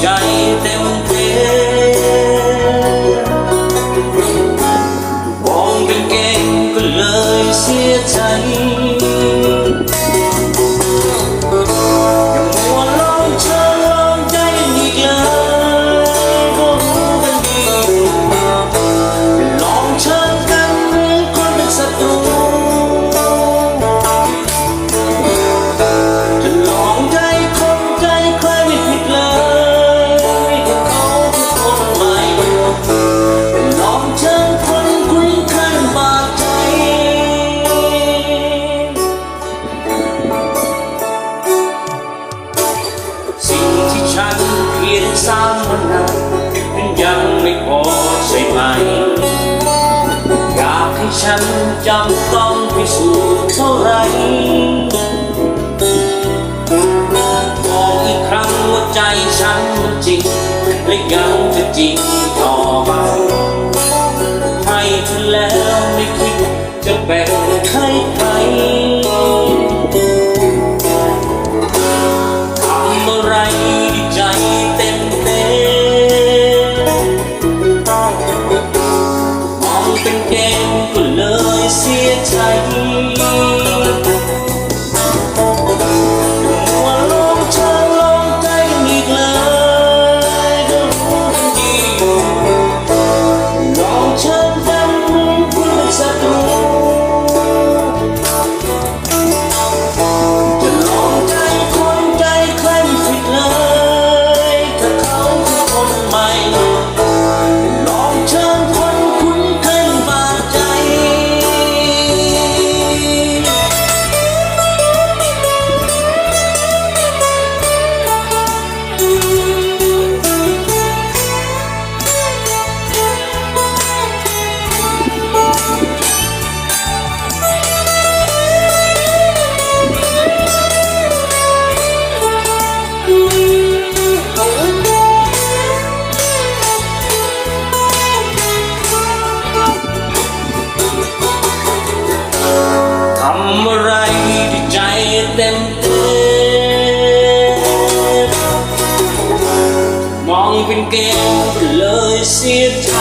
ใจเต็มเทมองเป็นเก่ก็เลยเสียใจ สิ่งที่ฉันเพียนสร้างมันนั้นยังไม่พอใช่ไหม อยากให้ฉันจำต้องพิสูจน์เท่าไรบอกอีกครั้งว่าใจฉันจริงและยัง แก้วเลยเสียใจ